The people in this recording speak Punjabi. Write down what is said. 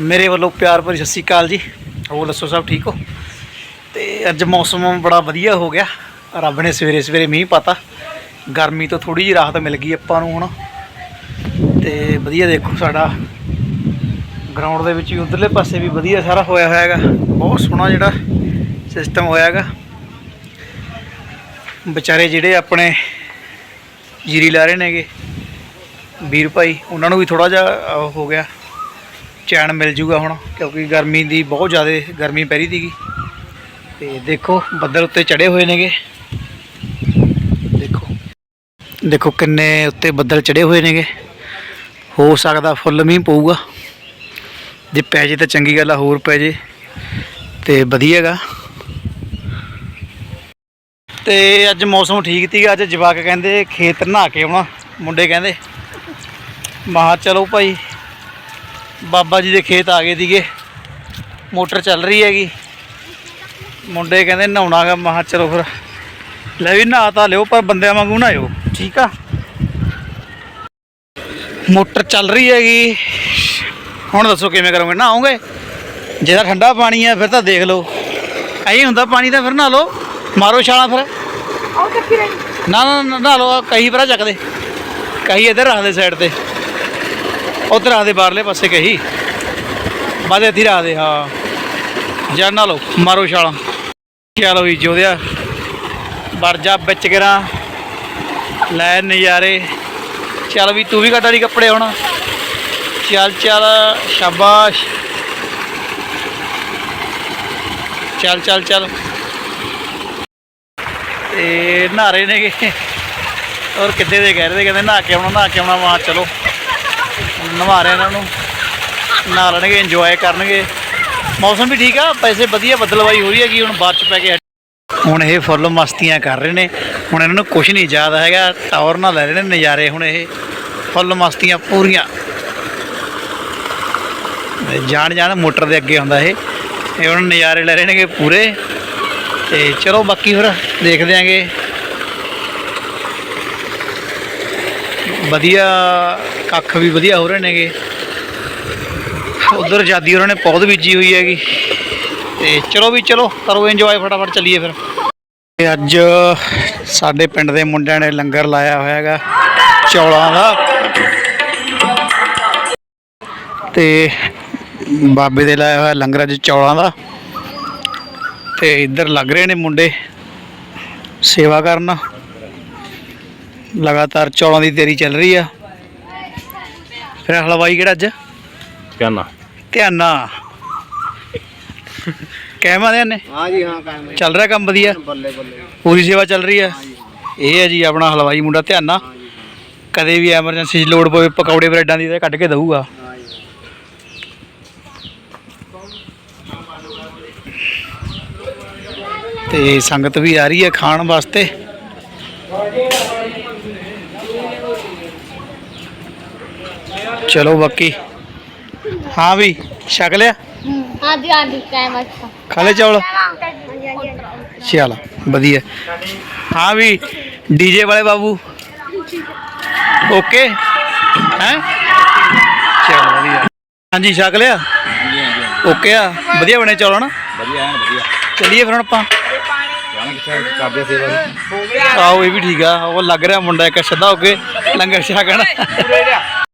ਮੇਰੇ ਵੱਲੋਂ ਪਿਆਰ ਭਰੀ ਸਤਿ ਸ਼੍ਰੀ ਅਕਾਲ ਜੀ। ਹੋਰ ਦੱਸੋ ਸਭ ਠੀਕ ਹੋ? ਤੇ ਅੱਜ ਮੌਸਮ ਬੜਾ ਵਧੀਆ ਹੋ ਗਿਆ। ਰੱਬ ਨੇ ਸਵੇਰੇ ਸਵੇਰੇ ਮੀਂਹ ਪਾਤਾ। ਗਰਮੀ ਤੋਂ ਥੋੜੀ ਜਿਹੀ ਰਾਹਤ ਮਿਲ ਗਈ ਆਪਾਂ ਨੂੰ ਹੁਣ। ਤੇ ਵਧੀਆ ਦੇਖੋ ਸਾਡਾ ਗਰਾਊਂਡ ਦੇ ਵਿੱਚ ਵੀ ਉਧਰਲੇ ਪਾਸੇ ਵੀ ਵਧੀਆ ਸਾਰਾ ਹੋਇਆ ਹੋਇਆ ਹੈਗਾ ਬਹੁਤ ਸੋਹਣਾ ਜਿਹੜਾ ਸਿਸਟਮ ਹੋਇਆ ਹੈਗਾ ਵਿਚਾਰੇ ਜਿਹੜੇ ਆਪਣੇ ਜੀਰੀ ਲਾ ਰਹੇ ਨੇਗੇ, ਵੀਰ ਭਾਈ, ਉਹਨਾਂ ਨੂੰ ਵੀ ਥੋੜਾ ਜਿਹਾ ਹੋ ਗਿਆ। ਚੈਨ ਮਿਲ ਜੂਗਾ ਹੁਣ, ਕਿਉਂਕਿ ਗਰਮੀ ਦੀ ਬਹੁਤ ਜ਼ਿਆਦਾ ਗਰਮੀ ਪੈ ਰਹੀ ਸੀਗੀ। ਤੇ ਦੇਖੋ, ਬੱਦਲ ਉੱਤੇ ਚੜੇ ਹੋਏ ਨੇਗੇ। ਦੇਖੋ। ਦੇਖੋ ਕਿੰਨੇ ਉੱਤੇ ਬੱਦਲ ਚੜੇ ਹੋਏ ਨੇਗੇ। ਹੋ ਸਕਦਾ ਫੁੱਲ ਮੀਂਹ ਪਊਗਾ। ਜੇ ਪੈ ਜੇ ਤਾਂ ਚੰਗੀ ਗੱਲ ਆ, ਹੋਰ ਪੈ ਜੇ। ਤੇ ਵਧੀਆਗਾ। ਤੇ ਅੱਜ ਮੌਸਮ ਠੀਕ ਸੀਗਾ। ਅੱਜ ਜਵਾਕ ਕਹਿੰਦੇ ਖੇਤ ਨਹਾ ਕੇ ਆਉਣਾ। ਮੁੰਡੇ ਕਹਿੰਦੇ ਮਹਾ ਚਲੋ ਭਾਈ ਬਾਬਾ ਜੀ ਦੇ ਖੇਤ ਆ ਗਏ ਸੀਗੇ। ਮੋਟਰ ਚੱਲ ਰਹੀ ਹੈਗੀ। ਮੁੰਡੇ ਕਹਿੰਦੇ ਨਹਾਉਣਾਗਾ। ਮਹਾ ਚਲੋ ਫਿਰ ਲੈ ਵੀ ਨਹਾ ਤਾਂ ਲਿਓ ਪਰ ਬੰਦਿਆਂ ਵਾਂਗੂ ਨਹਾਇਓ ਠੀਕ ਆ? ਮੋਟਰ ਚੱਲ ਰਹੀ ਹੈਗੀ। ਹੁਣ ਦੱਸੋ ਕਿਵੇਂ ਕਰੋਗੇ? ਨਹਾਓਗੇ? ਜੇ ਤਾਂ ਠੰਡਾ ਪਾਣੀ ਆ ਫਿਰ ਤਾਂ ਦੇਖ ਲਓ। ਐਂ ਹੁੰਦਾ ਪਾਣੀ ਤਾਂ ਫਿਰ ਨਹਾ ਲਓ। ਮਾਰੋ ਛਾਲਾਂ ਫਿਰ। ਆਉ ਚੱਕੀ ਰਹੀ। ਨਾ ਨਾ ਨਾ ਲਓ। ਕਹੀ ਪਰਾਂ ਚੱਕਦੇ ਕਹੀ ਇੱਧਰ ਰੱਖ ਦੇ ਸਾਈਡ ਤੇ। ਉੱਧਰ ਰੱਖ ਦੇ ਬਾਹਰਲੇ ਪਾਸੇ ਕਹੀ। ਬਾਦੇ ਇੱਥੇ ਹੀ ਦੇ, ਹਾਂ। ਜਾਂ ਨਹਾ ਮਾਰੋ ਛਾਲਾਂ। ਚਲੋ ਵੀ ਜੋਦਿਆ ਵਰਜਾ ਵਿੱਚ ਕਰਾਂ। ਲੈ ਨਜ਼ਾਰੇ। ਚੱਲ ਵੀ ਤੂੰ ਵੀ ਕੱਢ ਲਈ ਕੱਪੜੇ ਹੁਣ? ਚੱਲ ਚੱਲ, ਸ਼ਾਬਾਸ਼। ਚੱਲ ਚੱਲ ਚੱਲ। ਤੇ ਨਹਾਰੇ ਨੇਗੇ। ਔਰ ਕਿੱਦੇ ਦੇ ਕਹਿ ਰਹੇ ਕਹਿੰਦੇ ਨਹਾ ਕੇ ਆਉਣਾ, ਨਹਾ ਕੇ ਆਉਣਾ ਵਾ ਚਲੋ। ਨਵਾ ਰਹੇ ਇਹਨਾਂ ਨੂੰ ਨਹਾ ਇੰਜੋਏ ਕਰਨਗੇ। ਮੌਸਮ ਵੀ ਠੀਕ ਆ, ਪੈਸੇ ਵਧੀਆ ਬੱਦਲਵਾਈ ਹੋ ਰਹੀ ਹੈਗੀ, ਹੁਣ ਬਾਰਿਸ਼ ਪੈ ਕੇ ਹੁਣ ਇਹ ਫੁੱਲ ਮਸਤੀਆਂ ਕਰ ਰਹੇ ਨੇ। ਹੁਣ ਇਹਨਾਂ ਨੂੰ ਕੁਝ ਨਹੀਂ ਯਾਦ ਹੈਗਾ ਟੌਰ ਨਾਲ ਲੈ ਰਹੇ ਨੇ ਨਜ਼ਾਰੇ ਹੁਣ ਇਹ। ਫੁੱਲ ਮਸਤੀਆਂ ਪੂਰੀਆਂ। ਜਾਣ ਜਾਣ ਮੋਟਰ ਦੇ ਅੱਗੇ ਆਉਂਦਾ ਇਹ। ਇਹ ਹੁਣ ਨਜ਼ਾਰੇ ਲੈ ਰਹੇ ਨੇਗੇ ਪੂਰੇ। ਤੇ ਚਲੋ ਬਾਕੀ ਫਿਰ ਦੇਖਦੇ ਆਂਗੇ। ਵਧੀਆ ਕੱਖ ਵੀ ਵਧੀਆ ਹੋ ਰਹੇ ਨੇਗੇ। ਉਧਰ ਜਾਦੀ ਉਹਨਾਂ ਨੇ ਪੌਦ ਬੀਜੀ ਹੋਈ ਹੈਗੀ। ਤੇ ਚਲੋ ਵੀ ਚਲੋ, ਕਰੋ ਇੰਜੋਏ ਫਟਾਫਟ ਚੱਲੀਏ ਫਿਰ। ਤੇ ਅੱਜ ਸਾਡੇ ਪਿੰਡ ਦੇ ਮੁੰਡਿਆਂ ਨੇ ਲੰਗਰ ਲਾਇਆ ਹੋਇਆ ਹੈਗਾ, ਚੌਲਾਂ ਦਾ। ਤੇ ਬਾਬੇ ਦੇ ਲਾਇਆ ਹੋਇਆ ਲੰਗਰ ਅੱਜ ਚੌਲਾਂ ਦਾ। ਤੇ ਇੱਧਰ ਲੱਗ ਰਹੇ ਨੇ ਮੁੰਡੇ ਸੇਵਾ ਕਰਨ। ਲਗਾਤਾਰ ਚੌਲਾਂ ਦੀ ਤਿਆਰੀ ਚੱਲ ਰਹੀ ਆ। ਫਿਰ ਹਲਵਾਈ ਕਿਹੜਾ ਅੱਜ? ਧਿਆਨ ਨਾਲ ਕਹਿਮਾ ਦੇ ਨੇ ਹਾਂ ਜੀ ਹਾਂ ਕਾਇਮ ਚੱਲ ਰਿਹਾ ਕੰਮ ਵਧੀਆ? ਬੱਲੇ ਬੱਲੇ ਪੂਰੀ ਸੇਵਾ ਚੱਲ ਰਹੀ ਹੈ? ਇਹ ਹੈ ਜੀ ਆਪਣਾ ਹਲਵਾਈ ਮੁੰਡਾ ਧਿਆਨ। ਕਦੇ ਵੀ ਐਮਰਜੈਂਸੀ 'ਚ ਲੋੜ ਪਵੇ ਪਕੌੜੇ ਬ੍ਰੈਡਾਂ ਦੀ ਤਾਂ ਕੱਢ ਕੇ ਦਊਗਾ। ਤੇ ਸੰਗਤ ਵੀ ਆ ਰਹੀ ਹੈ ਖਾਣ ਵਾਸਤੇ ਚਲੋ ਬਾਕੀ ਹਾਂ ਵੀ ਛਕ ਲਿਆ ਹਾਂਜੀ ਹਾਂਜੀ ਕਾਇਮ ਅੱਛਾ ਖਾ ਲੈ ਚੌਲ ਹਾਂਜੀ ਹਾਂਜੀ ਚੱਲ ਵਧੀਆ ਹਾਂ ਵੀ ਡੀਜੇ ਵਾਲੇ ਬਾਬੂ ਓਕੇ ਹੈ ਚਲ ਵਧੀਆ ਹਾਂਜੀ ਛਕ ਲਿਆ ਓਕੇ ਆ ਵਧੀਆ ਬਣੇ ਚੌਲ ਹਨਾ ਵਧੀਆ ਐਨ ਵਧੀਆ ਚੱਲੀਏ ਫਿਰ ਹੁਣ ਆਪਾਂ ਜਾਣਾ ਕਿੱਥੇ ਕਰਦੇ ਸੇਵਾ ਆਓ ਇਹ ਵੀ ਠੀਕ ਆ ਉਹ ਲੱਗ ਰਿਹਾ ਮੁੰਡਾ ਇੱਕ ਸਿੱਧਾ ਹੋ ਕੇ ਲੰਗਰ ਛਕਣ